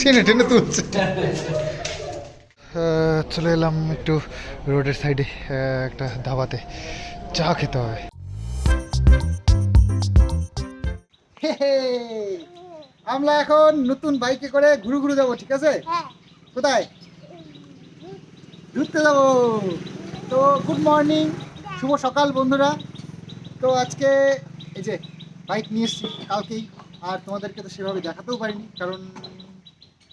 টেনে টেনে তুলছে। চলে এলাম একটু রোডের সাইডে একটা ধাবাতে। চা খেতে হবে। আমরা এখন নতুন বাইকে করে ঘুরু ঘুরু যাব ঠিক আছে? হ্যাঁ। কোথায়? ঘুরতে যাব। তো গুড মর্নিং শুভ সকাল বন্ধুরা। তো আজকে এই যে বাইক নিয়ে এসেছি কালকেই আর তোমাদেরকে তো সেভাবে দেখাতেও পারিনি কারণ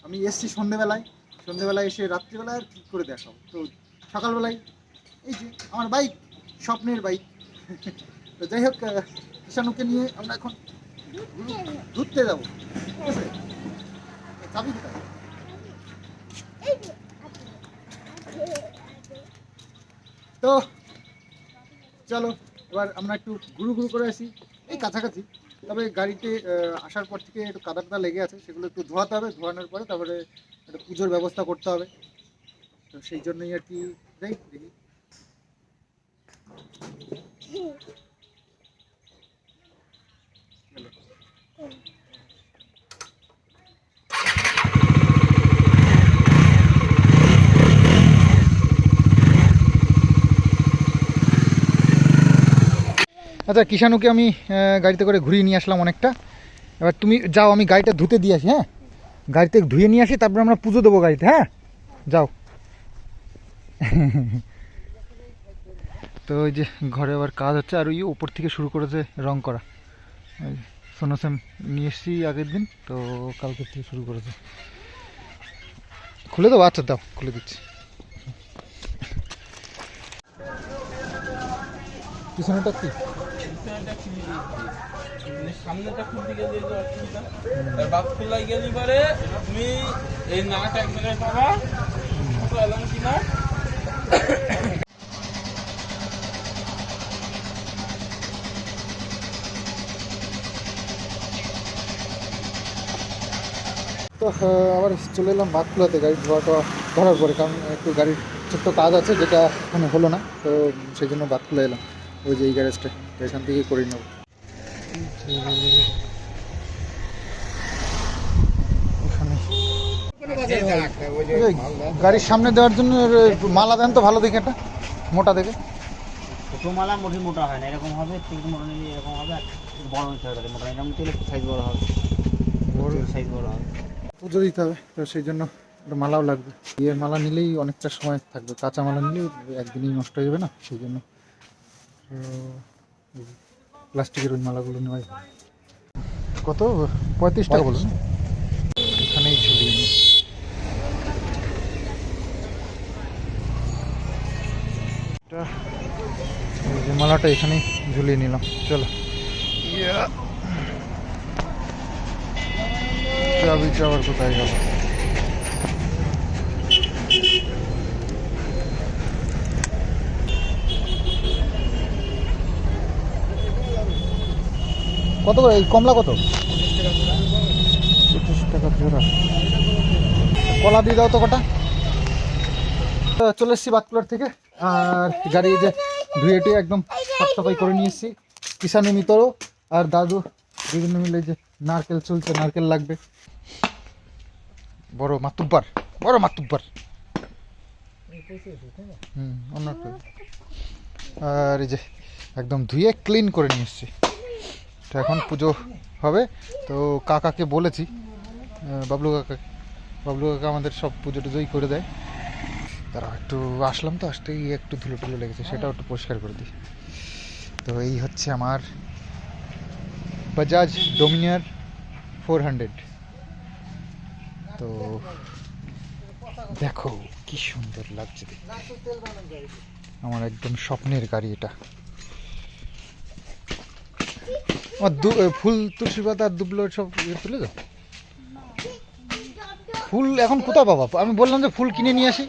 আমি এসেছি সন্ধেবেলায়। সন্ধেবেলায় এসে রাত্রিবেলায় আর কী করে দেখাবো? তো সকালবেলায় এই যে আমার বাইক স্বপ্নের বাইক তো যাই হোক আহ, কিষাণুকে নিয়ে আমরা এখন ঘুরতে যাব। ঠিক আছে? চাবি তো চলো এবার আমরা একটু ঘুরু ঘুরু করে আসি। এই কাছাকাছি। তবে গাড়িতে আসার পর থেকে একটু কাদা কাদা লেগে আছে, সেগুলো একটু ধোয়াতে হবে, ধোয়ানোর পরে তারপরে একটা পুজোর ব্যবস্থা করতে হবে। তো সেই জন্যই আর কি যাই দেখি। আচ্ছা কিষানুকে আমি গাড়িতে করে ঘুরিয়ে নিয়ে আসলাম অনেকটা। এবার তুমি যাও, আমি গাড়িটা ধুতে দিয়ে আসি হ্যাঁ? গাড়িতে ধুয়ে নিয়ে আসি, তারপরে আমরা পুজো দেবো গাড়িতে হ্যাঁ? যাও। তো ওই যে ঘরে আবার কাজ হচ্ছে, আর ওই ওপর থেকে শুরু করেছে রং করা। সোনোসেম নিয়ে এসছি আগের দিন, তো কালকে থেকে শুরু করেছে। খুলে দেবো আচ্ছা দাও, খুলে দিচ্ছি। পিছনেটা কি? পাবা তো আবার চলে এলাম বাঁকুড়াতে গাড়ি ধোয়াটা ধরার পরে, কারণ একটু গাড়ির ছোট্ট কাজ আছে, যেটা এখানে হলো না, তো সেই জন্য বাঁকুড়া এলাম। ওই যে এই গ্যারেজটা এখান থেকে করে নেব। গাড়ির সামনে দেওয়ার জন্য মালা দেন তো ভালো দেখে একটা মোটা দেখে। ছোটো মালা মোটি মোটা হয় না এরকম হবে একটু মোটা নিলে এরকম হবে আর বড় নিতে হবে মোটা এরকম নিতে সাইজ বড় হবে। সাইজ বড় হবে। পুজো দিতে হবে তো সেই জন্য একটা মালাও লাগবে। ইয়ের মালা নিলেই অনেকটা সময় থাকবে কাঁচা মালা নিলেই একদিনই নষ্ট হয়ে যাবে না সেই জন্য। প্লাস্টিকের ওই মালাগুলো নেওয়াই। কত? পঁয়ত্রিশ টাকা বলুন। এখানেই যে মালাটা এখানেই ঝুলিয়ে নিলাম। চলো। চাবিটা আবার কোথায় গেল? কত করে? এই কমলা কত? পঁচিশ টাকা জোড়া। কলা দিয়ে দাও তো কটা। তো চলে এসেছি বাতকুলার থেকে। আর গাড়ি এই যে ধুয়ে টুয়ে একদম সাফ সাফাই করে নিয়ে এসেছি। কিষানু মিতরও আর দাদু দুজনে মিলে যে নারকেল চলছে নারকেল লাগবে। বড় মাতুব্বার বড় মাতুব্বার। হুম অন্য আর এই যে একদম ধুয়ে ক্লিন করে নিয়ে এসেছি। তো এখন পুজো হবে। তো কাকাকে বলেছি বাবলু কাকা বাবলু কাকা আমাদের সব পুজো টুজোই করে দেয়। তারা একটু আসলাম তো, আসতেই একটু ধুলো টুলো লেগেছে, সেটাও একটু পরিষ্কার করে দিই। তো এই হচ্ছে আমার বাজাজ ডোমিনিয়ার ফোর হান্ড্রেড তো দেখো, কি সুন্দর লাগছে আমার একদম স্বপ্নের গাড়ি এটা। আমার ফুল তুলসী পাতা আর দুবলো সব ইয়ে তুলে দাও। ফুল এখন কোথায় পাবা আমি বললাম যে ফুল কিনে নিয়ে আসি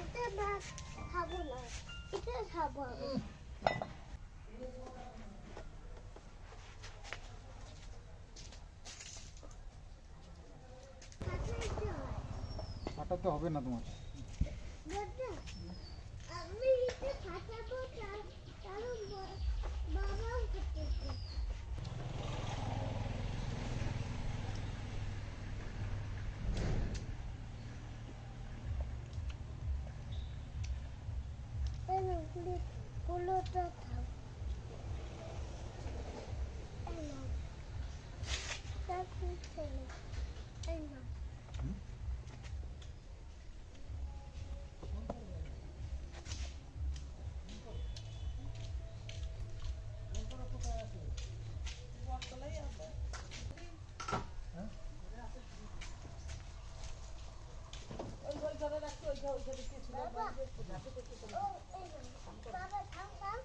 এটা না খাব না এটা খাব আমি। খাতে ইচ্ছে হয়। তো হবে না তোমার দাদা, আমি এটা ফাটাবো তার- কারণ বা- বাবাও ফাটাবে। এই নাও, কুড়ি- কুলোটা খাও। এই নাও। তারপর চলো। এই নাও। বাবা, ও, এই নাও। বাবা, খাও, খাও।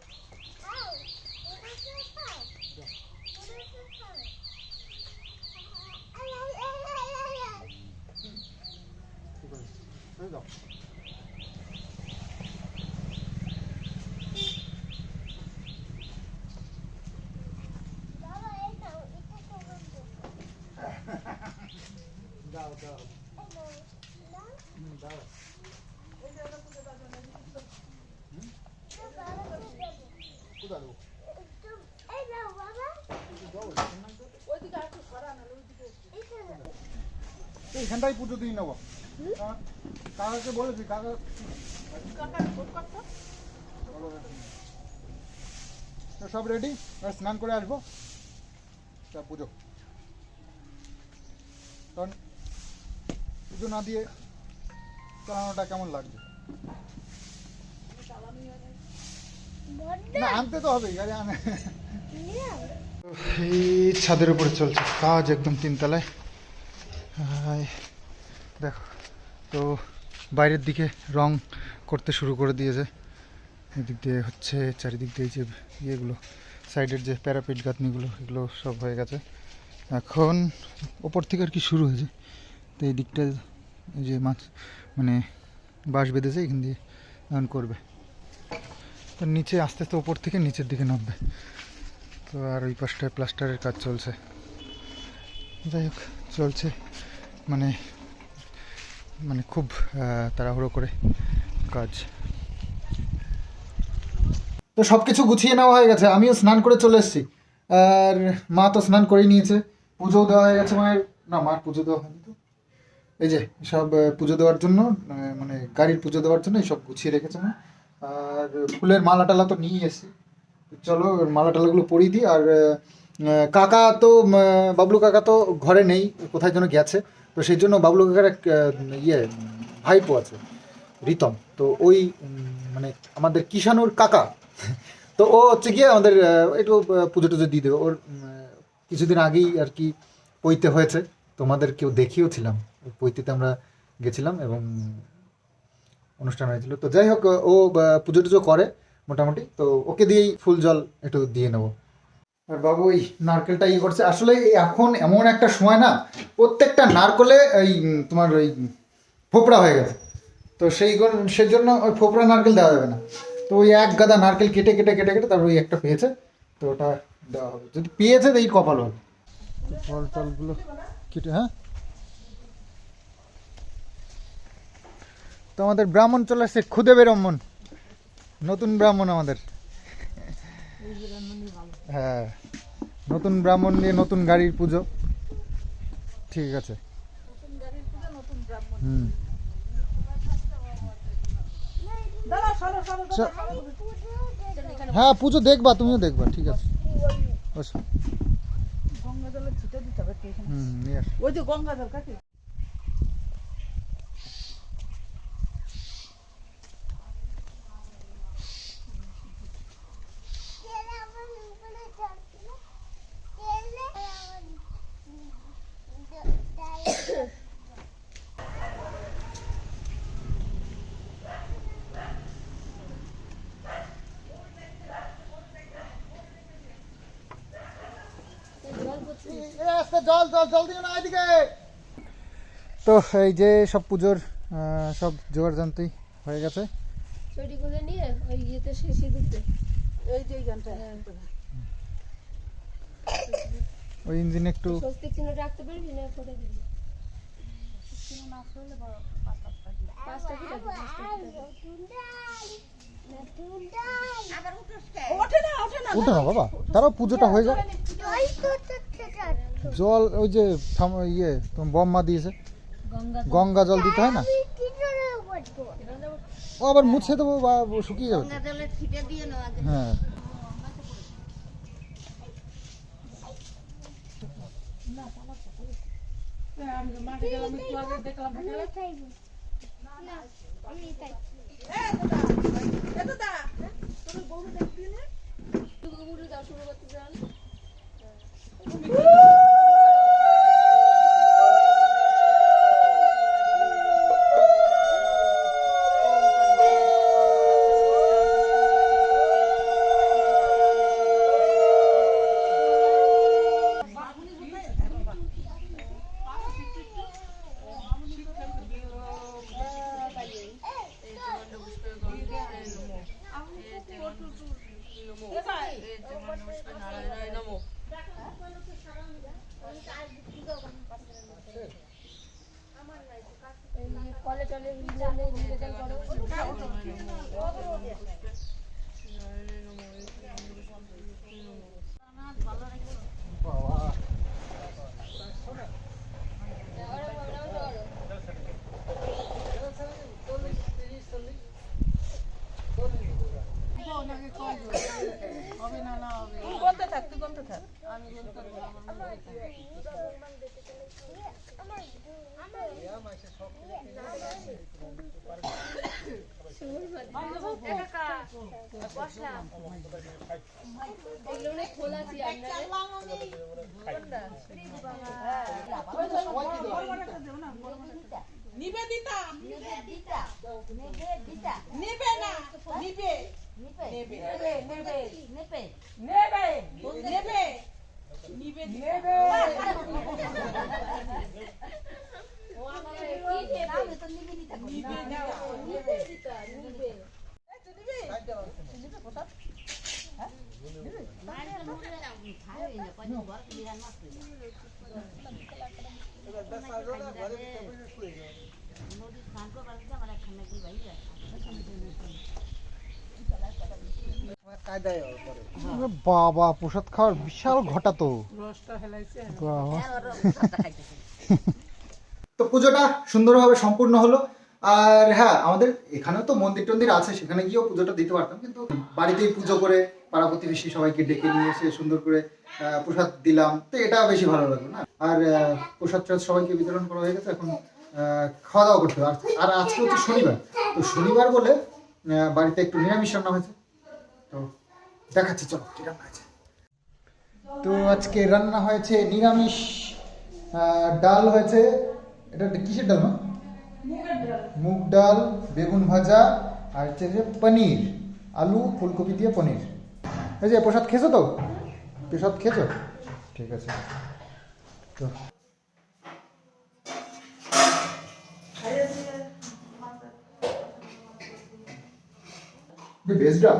খাও। কুলোটা খাও। কুলোটা খাও। আই, আই, আই, আই, আই, আই। ঠিক আছে এই দাও বাবা, এই নাও, এটা তোমার জন্য। দাও দাও এই নাও, নাও। হুম, দাও এটা বাবাকে দেবো। কোথায় দেবো একটু- এই নাও, বাবা। দাও এখানে। এইখানটাই পুজো দিয়ে নেব। কাকাকে বলেছি কাকা তো সব রেডি স্নান করে আসব। তা পুজো। কারণ পুজো না দিয়ে চালানোটা কেমন লাগবে না আনতে তো হবেই গাড়ি আনে। এই ছাদের উপরে চলছে কাজ একদম তিনতলায়। দেখো, তো বাইরের দিকে রং করতে শুরু করে দিয়েছে। এদিক দিয়ে হচ্ছে চারিদিক দিয়ে যে ইয়েগুলো, সাইডের যে প্যারাপিট গাঁথনিগুলো, এগুলো সব হয়ে গেছে। এখন ওপর থেকে আর কি শুরু হয়েছে। তো এই দিকটা যে মাছ মানে বাঁশ বেঁধেছে, এখান দিয়ে এখন করবে। তো নিচে আস্তে আস্তে ওপর থেকে নিচের দিকে নামবে। তো আর ওই পাশটায় প্লাস্টারের কাজ চলছে। যাই হোক, চলছে। মানে মানে খুব তাড়াহুড়ো করে কাজ। তো সব কিছু গুছিয়ে নেওয়া হয়ে গেছে। আমিও স্নান করে চলে এসেছি। আর মা তো স্নান করেই নিয়েছে। পুজোও দেওয়া হয়ে গেছে মায়ের। না, মার পুজো দেওয়া হয়নি তো। এই যে, সব পুজো দেওয়ার জন্য মানে গাড়ির পুজো দেওয়ার জন্য সব গুছিয়ে রেখেছে মা। আর ফুলের মালা টালা তো নিয়ে এসেছি। চলো মালা টালাগুলো পরিয়ে দিই। আর কাকা তো বাবলু কাকা তো ঘরে নেই। কোথায় যেন গেছে। তো সেই জন্য বাবলু কাকার এক ইয়ে ভাইপো আছে, রিতম। তো ওই মানে আমাদের কিষানুর কাকা, তো ও হচ্ছে গিয়ে আমাদের একটু পুজো টুজো দিয়ে দেবে। ওর কিছুদিন আগেই আর কি পৈতে হয়েছে। তোমাদের কেউ দেখিয়েও ছিলাম পৈতেতে আমরা গেছিলাম এবং অনুষ্ঠান হয়েছিল। তো যাই হোক, ও পুজো টুজো করে মোটামুটি। তো ওকে দিয়েই ফুল জল একটু দিয়ে নেব। আর বাবু ওই নারকেলটা ইয়ে করছে। আসলে এখন এমন একটা সময় না, প্রত্যেকটা নারকলে এই তোমার ওই ফোপড়া হয়ে গেছে। তো সেই গন- সেই জন্য ওই ফোপড়া নারকেল দেওয়া যাবে না। তো ওই এক গাদা নারকেল কেটে কেটে কেটে কেটে তারপর ওই একটা পেয়েছে, তো ওটা দেওয়া হবে। যদি পেয়েছে তো এই কপাল হবে। ফল টলগুলো কেটে হ্যাঁ? তো আমাদের ব্রাহ্মণ চলে আসছে খুদে বেরম্মন নতুন ব্রাহ্মণ আমাদের। হ্যাঁ নতুন ব্রাহ্মণ নিয়ে নতুন গাড়ির পুজো। ঠিক আছে। হুম। হ্যাঁ পুজো দেখবা তুমিও দেখবা ঠিক আছে। বসো। হুম নিয়ে ওই যে গঙ্গা জল কাকি তেলে আমার উপরে চড়ছিল। তেলে আমার দ- ডাইল- জল জল জল দিও না এদিকে। তো এই যে সব পুজোর সব জোগাড় যন্ত্রই হয়ে গেছে। নিয়ে ওই ইয়েতে যে গানটা। ওই ইঞ্জিনে একটু স্বস্তিক চিহ্ন রাখতে পারবি না? করে দিবি পাঁচটা উঠো না বাবা। তারাও পুজোটা হয়ে যাক। জল ওই যে থাম- ইয়ে তোমার বম্মা দিয়েছে। গঙ্গা গঙ্গা জল দিতে হয় না? ও আবার মুছে দেবো বা শুকিয়ে যাবে। তো। জলে ছিটে দিয়ে নেওয়া হ্যাঁ। আমি মাঠে গেলাম একটু আগে দেখলাম। শুরু করতে যান কলে টলে নিলে নিবেদন করো তুই বলতে থাক তুই বলতে থাক নিবেদিতা নিবে না নেবে নেবে নেবে নেবে নেবে নিবে खानको मलाई खाना केही भइरहेको छ বাবা প্রসাদ খাওয়ার বিশাল ঘটা তো। রসটা হেলাইছে। বাবা। তো পুজোটা সুন্দরভাবে সম্পূর্ণ হলো। আর হ্যাঁ আমাদের এখানেও তো মন্দির টন্দির আছে সেখানে গিয়েও পুজোটা দিতে পারতাম কিন্তু বাড়িতেই পুজো করে পাড়া প্রতিবেশী সবাইকে ডেকে নিয়ে এসে সুন্দর করে আহ, প্রসাদ দিলাম। তো এটা বেশি ভালো লাগল না। আর প্রসাদ টসাদ সবাইকে বিতরণ করা হয়ে গেছে এখন আহ, খাওয়া দাওয়া করতে হবে। আর- আর আজকে হচ্ছে শনিবার। তো শনিবার বলে বাড়িতে একটু নিরামিষ রান্না হয়েছে। তো দেখাচ্ছি চলো কি রান্না হয়েছে তো আজকে রান্না হয়েছে নিরামিষ ডাল হয়েছে। এটা কিসের ডাল মা? মুগ ডাল বেগুন ভাজা আর হচ্ছে যে পনির আলু ফুলকপি দিয়ে পনির। এই যে প্রসাদ খেয়েছো তো? প্রসাদ খেয়েছো? ঠিক আছে। তো ভেজ ডাল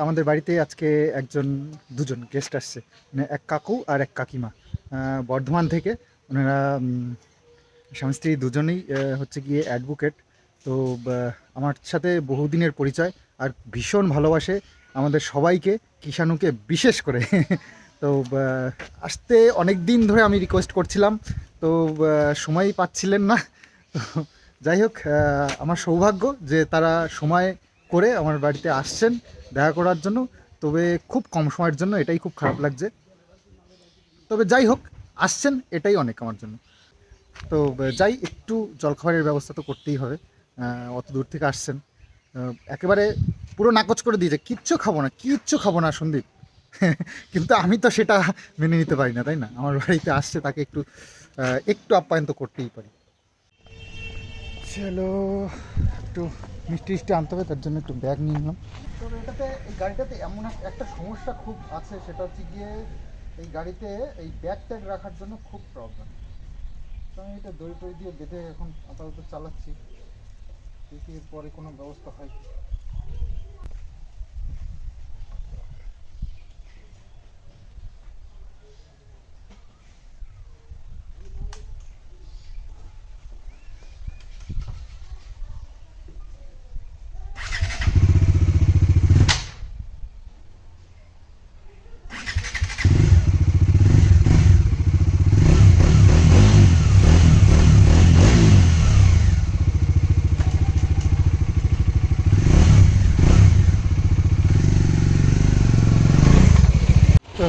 আমাদের বাড়িতে আজকে একজন, দুজন গেস্ট আসছে। মানে এক কাকু আর এক কাকিমা। বর্ধমান থেকে ওনারা স্বামী স্ত্রী দুজনেই হচ্ছে গিয়ে অ্যাডভোকেট তো আমার সাথে বহুদিনের পরিচয় আর ভীষণ ভালোবাসে আমাদের সবাইকে, কিষাণুকে বিশেষ করে। তো আসতে অনেক দিন ধরে আমি রিকোয়েস্ট করছিলাম। তো সময়ই পাচ্ছিলেন না। তো, যাই হোক আমার সৌভাগ্য যে তারা সময় করে আমার বাড়িতে আসছেন। দেখা করার জন্য, তবে খুব কম সময়ের জন্য এটাই খুব খারাপ লাগছে। তবে যাই হোক, আসছেন এটাই অনেক আমার জন্য। তো যাই, একটু জলখাবারের ব্যবস্থা তো করতেই হবে। অত দূর থেকে আসছেন। একেবারে পুরো নাকচ করে দিয়েছে কিচ্ছু খাব না, কিচ্ছু খাব না, সন্দীপ। কিন্তু আমি তো সেটা মেনে নিতে পারি না, তাই না? আমার বাড়িতে আসছে তাকে একটু একটু আপ্যায়ন তো করতেই পারি। চলো একটু মিষ্টি মিষ্টি আনতে হবে, তার জন্য একটু ব্যাগ নিয়ে নিলাম। তো এটাতে, এই গাড়িটাতে এমন একটা সমস্যা খুব আছে, সেটা হচ্ছে গিয়ে এই গাড়িতে এই ব্যাগ ট্যাগ রাখার জন্য খুব প্রবলেম তো আমি এটা দড়ি টড়ি দিয়ে বেঁধে এখন আপাতত চালাচ্ছি। দেখি এরপরে কোনো ব্যবস্থা হয়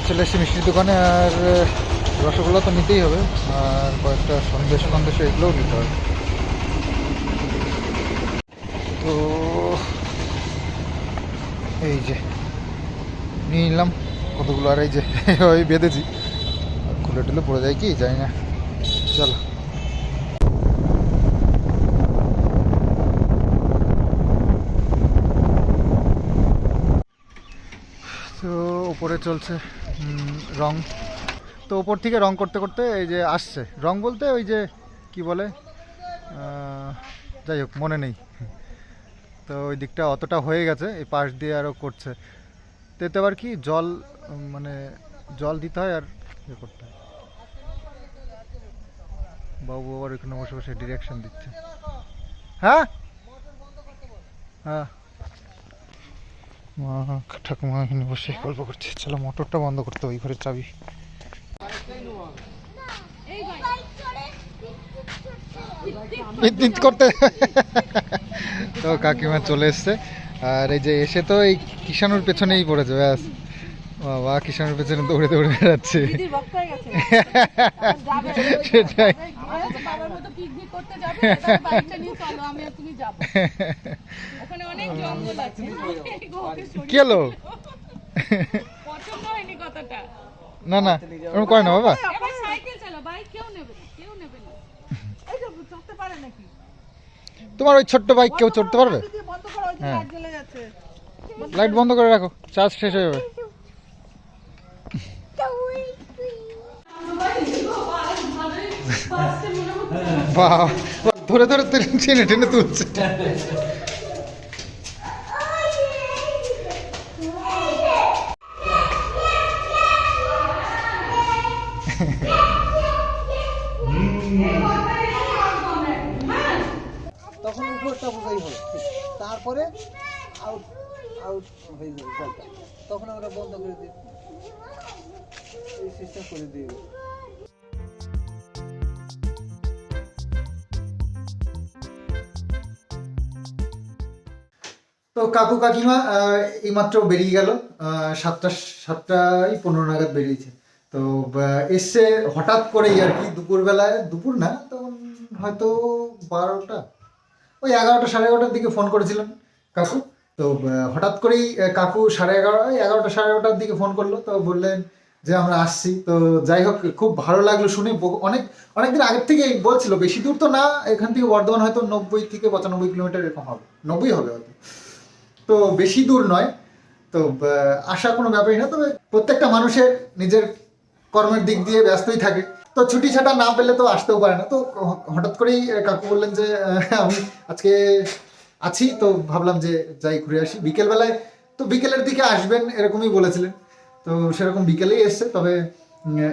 চলে এসেছি মিষ্টির দোকানে আর রসগোল্লা তো নিতেই হবে, আর কয়েকটা সন্দেশ সন্দেশ এগুলোও নিতে হবে। তো এই যে, নিয়ে নিলাম কতগুলো, আর এই যে, ওই বেঁধেছি। খুলে টুলে পড়ে যায় কি, জানি না। চলো। তো উপরে চলছে। রং। তো উপর থেকে রং করতে করতে এই যে আসছে। রং বলতে ওই যে কি বলে? যাই হোক, মনে নেই। তো ওই দিকটা অতটা হয়ে গেছে, এই পাশ দিয়ে আরও করছে। তো এতে আবার কি জল মানে জল দিতে হয় আর ইয়ে করতে হয়। বাবু আবার ওইখানে বসে বসে ডিরেকশন দিচ্ছে। হ্যাঁ? হ্যাঁ। মা, ঠাকুমা এখানে বসে গল্প করছে। চলো, মোটরটা বন্ধ করতে ওই ঘরের চাবি। করতে। তো কাকিমা চলে এসছে। আর এই যে এসে তো এই কিষানুর পেছনেই পড়েছে, ব্যাস। বাবা কিষানুর পেছনে দৌড়ে দৌড়ে বেড়াচ্ছে। দিদির ভক্ত গেছে। যাবে। সেটাই বাবার মতো পিকনিক করতে যাবে তাহলে বাইকটা নিয়ে চলো আমি আর তুমি যাব ওখানে অনেক জঙ্গল আছে। ওকে সরিয়ে- কি হলো পছন্দ হয়নি কথাটা। না না ওরকম করে না বাবা। এবার সাইকেল চালা বাইক কেউ নেবে না কেউ নেবে না। এই তো চড়তে পারে নাকি? তোমার ওই ছোট্ট বাইক কেউ চড়তে পারবে? হ্যাঁ। লাইট বন্ধ করে রাখো চার্জ শেষ হয়ে যাবে। বাহ, ধরে ধরে টেনে- টেনে তুলছে। তখন তারপরে আউট আউট হয়ে যাবে তখন আমরা বন্ধ করে দিই। এই সিস্টেম করে দিই তো কাকু কাকিমা আহ, এইমাত্র বেরিয়ে গেল। সাতটা সাতটাই পনেরো নাগাদ বেরিয়েছে। তো এসছে হঠাৎ করেই আর কি দুপুরবেলায় দুপুর না তখন হয়তো বারোটা ওই এগারোটা সাড়ে এগারোটার দিকে ফোন করেছিলেন কাকু। তো হঠাৎ করেই কাকু সাড়ে এগারো এগারোটা সাড়ে এগারোটার দিকে ফোন করল। তো বললেন যে আমরা আসছি। তো যাই হোক, খুব ভালো লাগল শুনে। অনেক, অনেকদিন আগের থেকেই বলছিল, বেশি দূর তো না, এখান থেকে বর্ধমান হয়তো নব্বই থেকে পঁচানব্বই কিলোমিটার এরকম হবে। নব্বই হবে হয়তো। তো বেশি দূর নয়। তো আশা কোনো ব্যাপারই না, তবে প্রত্যেকটা মানুষের নিজের কর্মের দিক দিয়ে ব্যস্তই থাকে। তো ছুটি ছাটা না পেলে তো আসতেও পারে না। তো হঠাৎ করেই কাকু বললেন যে আমি আজকে আছি, তো ভাবলাম যে যাই ঘুরে আসি। বিকেলবেলায়, তো বিকেলের দিকে আসবেন এরকমই বলেছিলেন। তো সেরকম বিকেলেই এসছে, তবে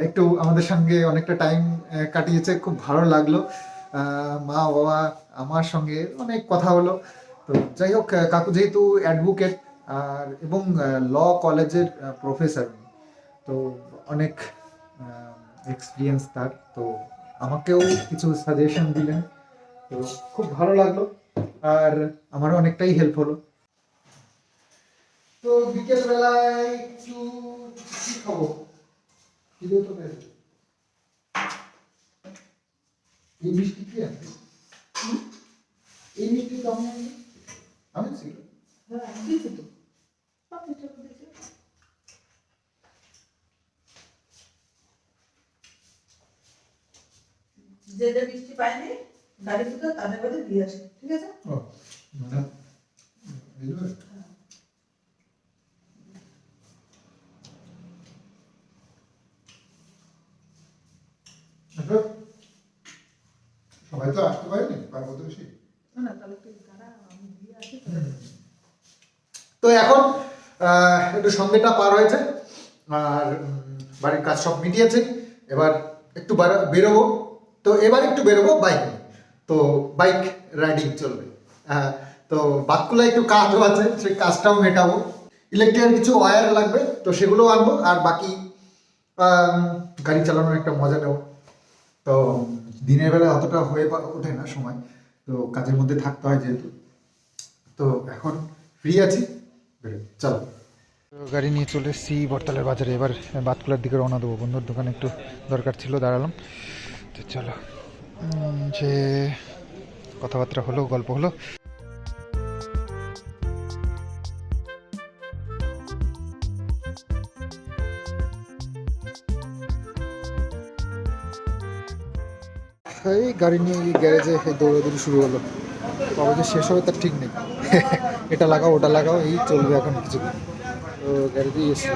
একটু আমাদের সঙ্গে অনেকটা টাইম কাটিয়েছে, খুব ভালো লাগল। মা, বাবা, আমার সঙ্গে অনেক কথা হলো। তো যাই হোক কাকু যেহেতু অ্যাডভোকেট আর, এবং ল কলেজের প্রফেসর তো অনেক এক্সপিরিয়েন্স তার। তো আমাকেও কিছু সাজেশন দিলেন। তো খুব ভালো লাগল, আর আমারও অনেকটাই হেল্প হলো। তো বিকেল বেলায় একটু কি খাব। খিদে তো পেয়েছে। এই মিষ্টি কি আছে? এই মিষ্টি তো আমি আমি হ্যাঁ, ছিল যে যে মিষ্টি পায়নি গাড়ি থেকে তাদের বাড়ি দিয়ে আসে ঠিক আছে? সবাই তো আসতে পারেনি পার প্রতিবেশী না না তাহলে তুই দাঁড়া আমি দিয়ে আসি তো এখন একটু সন্ধ্যেটা পার হয়েছে আর বাড়ির কাজ সব মিটিয়েছে। এবার একটু বেরোবো। তো এবার একটু বেরোবো বাইক তো বাইক রাইডিং চলবে। হ্যাঁ তো বাতকুলা একটু কাজও আছে সেই কাজটাও মেটাবো। ইলেকট্রিকের কিছু ওয়্যার লাগবে তো সেগুলোও আনব। আর বাকি গাড়ি চালানোর একটা মজা নেব। তো দিনের বেলা অতটা হয়ে ওঠে না সময়। তো কাজের মধ্যে থাকতে হয় যেহেতু। তো এখন ফ্রি আছি। চলো। গাড়ি নিয়ে চলে এসেছি বরতালের বাজারে। এবার বাতকুলার দিকে রওনা দেবো। বন্ধুর দোকানে একটু দরকার ছিল, দাঁড়ালাম। তো চলো। যে কথাবার্তা হলো, গল্প হলো। এই গাড়ি নিয়ে গ্যারেজে দৌড়াদৌড়ি শুরু হলো। কবে যে শেষ হবে তার ঠিক নেই। এটা লাগাও, ওটা লাগাও, এই চলবে এখন কিছু তো গ্যারেজেই এসছে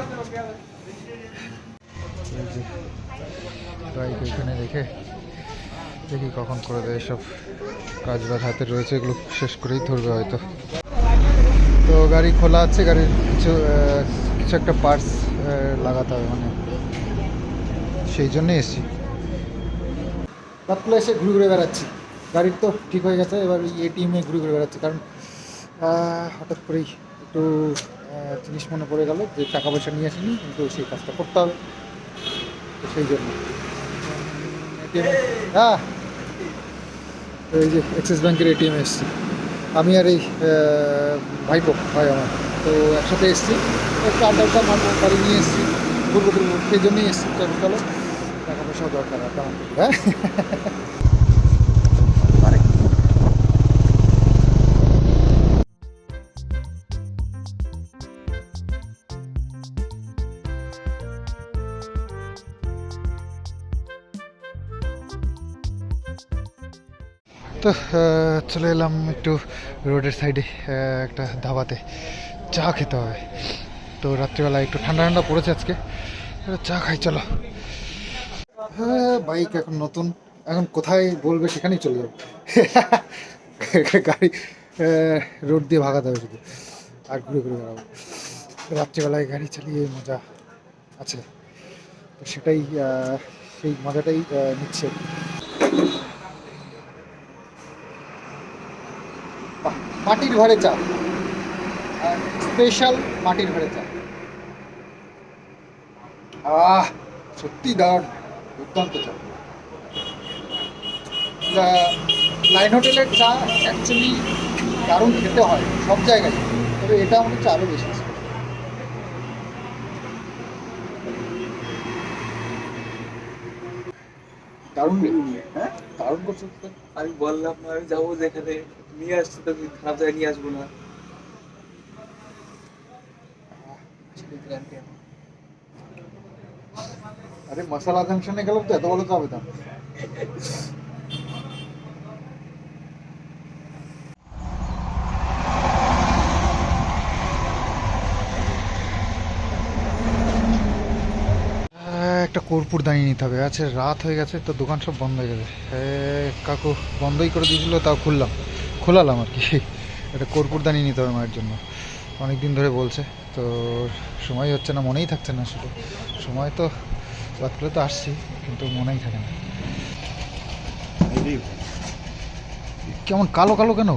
বাইক এখানে রেখে দেখি কখন করে দেয় সব কাজ বাজ হাতে রয়েছে, এগুলো শেষ করেই ধরবে হয়তো। তো গাড়ি খোলা আছে, গাড়ির কিছু কিছু একটা পার্টস লাগাতে হবে মানে। সেই জন্যই এসছি। রাতগুলো এসে ঘুরে ঘুরে বেড়াচ্ছি। গাড়ির তো ঠিক হয়ে গেছে, এবার ওই এটিএমে ঘুরে ঘুরে বেড়াচ্ছি। কারণ হঠাৎ করেই একটু জিনিস মনে পড়ে গেল যে টাকা পয়সা নিয়ে আসিনি, কিন্তু সেই কাজটা করতে হবে। তো সেই জন্য। হ্যাঁ তো এই যে অ্যাক্সিস ব্যাঙ্কের এটিএমে এসেছি। আমি আর এই ভাইপো হয় আমার, তো একসাথে এসেছি। একটু আড্ডা আড্ডা মারবো, গাড়ি নিয়ে এসেছি ঘুরবো ঘুরবো সেই জন্যই এসেছি। চলো। পয়সাও দরকার হ্যাঁ? তো চলে এলাম একটু রোডের সাইডে একটা ধাবাতে। চা খেতে হবে। তো রাত্রিবেলা একটু ঠান্ডা ঠান্ডা পড়েছে আজকে। চা খাই, চলো। বাইক এখন নতুন। এখন কোথায় বলবে সেখানেই চলে যাবে। গাড়ি রোড দিয়ে ভাগাতে হবে শুধু। আর ঘুরে ঘুরে বেড়াবো। রাত্রিবেলায় গাড়ি চালিয়ে মজা আছে। তো সেটাই সেই মজাটাই নিচ্ছে। মাটির ঘরে চা। স্পেশাল মাটির ঘরে চা। আহ, সত্যি দারুণ। দুর্দান্ত চা লাইন হোটেলের চা অ্যাকচুয়ালি দারুণ খেতে হয়, সব জায়গায়, তবে এটা আমার হচ্ছে আরও বেশি। দারুণ হ্যাঁ? দারুণ করছ। আমি বললাম, আমি যাব যেখানে, নিয়ে আসছি তো খারাপ জায়গায় নিয়ে আসব না। আরে মশলা জাংশনে গেলাম তো, এত ভালো তো হবে একটা কর্পূর দাঁড়িয়ে নিতে হবে। আছে রাত হয়ে গেছে, তো দোকান সব বন্ধ হয়ে গেছে। কাকু বন্ধই করে দিয়েছিল, তাও খুললাম। খোলালাম আর কি। একটা কর্পূর দাঁড়িয়ে নিতে হবে মায়ের জন্য। অনেক দিন ধরে বলছে, তো সময় হচ্ছে না, মনেই থাকছে না শুধু সময় তো করে তো আসছি, কিন্তু মনেই থাকে না। কেমন, কালো কালো কেন?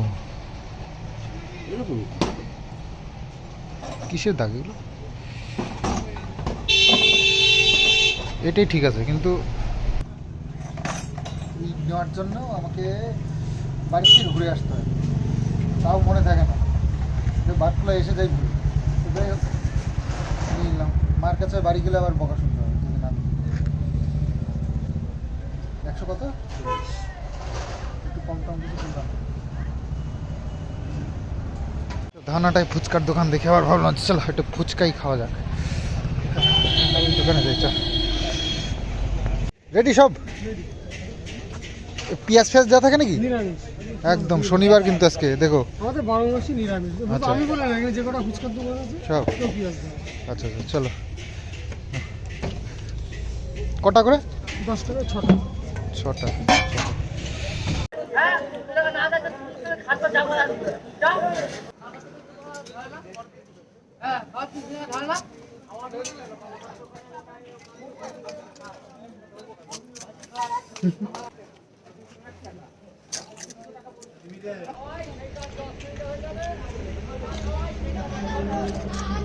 কিসের দাগ এগুলো? এটাই ঠিক আছে, কিন্তু নেওয়ার জন্য আমাকে বাড়ি থেকে ঘুরে আসতে হয়। তাও মনে থাকে না। যে বাটগুলো এসে যাই তো যাই হোক, নিয়ে নিলাম। মার কাছে বাড়ি গেলে আবার বকা শুনতে হবে যদি না নিই। একশো কত একটু কম কিছু কিনতাম। ধানাটায় ফুচকার দোকান দেখে আবার ভাবলাম চলো একটু ফুচকাই খাওয়া যাক। দোকানে যাই চল। রেডি সব? পেঁয়াজ ফেয়াজ দেওয়া থাকে নাকি? একদম শনিবার কিন্তু আজকে দেখো। আমাদের বারো নিরামিষ। আচ্ছা। আমি বলে না যে কটা ফুচকার দোকান আছে সব। আচ্ছা আচ্ছা চলো। কটা করে? দশ টাকা ছটা ছটা।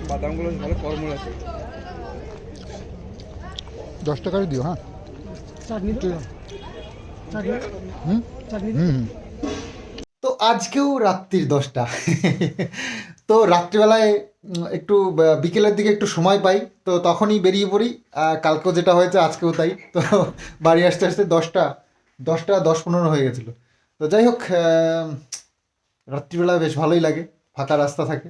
বাদামগুলো ভালো কর্মল আছে। দশ টাকারই দিও হ্যাঁ? চাটনি তো আজকেও রাত্রির দশটা। তো রাত্রিবেলায় একটু বিকেলের দিকে একটু সময় পাই। তো তখনই বেরিয়ে পড়ি। কালকেও যেটা হয়েছে আজকেও তাই। তো বাড়ি আসতে আসতে দশটা দশটা দশ পনেরো হয়ে গেছিল। তো যাই হোক আহ, রাত্রিবেলায় বেশ ভালোই লাগে। ফাঁকা রাস্তা থাকে।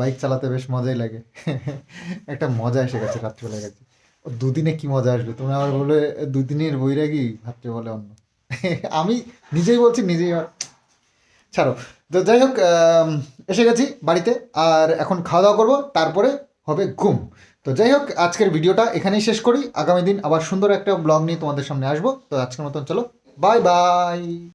বাইক চালাতে বেশ মজাই লাগে। একটা মজা এসে গেছে রাত্রিবেলায় গেছে। দুদিনে কি মজা আসবে? তুমি আবার বলে দুদিনের বৈরাগী? ভাবতে বলে অন্য। আমি নিজেই বলছি, নিজেই ছাড়ো। তো যাই হোক এসে গেছি বাড়িতে, আর এখন খাওয়া দাওয়া করব, তারপরে হবে ঘুম। তো যাই হোক, আজকের ভিডিওটা এখানেই শেষ করি। আগামী দিন আবার সুন্দর একটা ব্লগ নিয়ে তোমাদের সামনে আসব। তো আজকের মতন চলো, বাই বাই।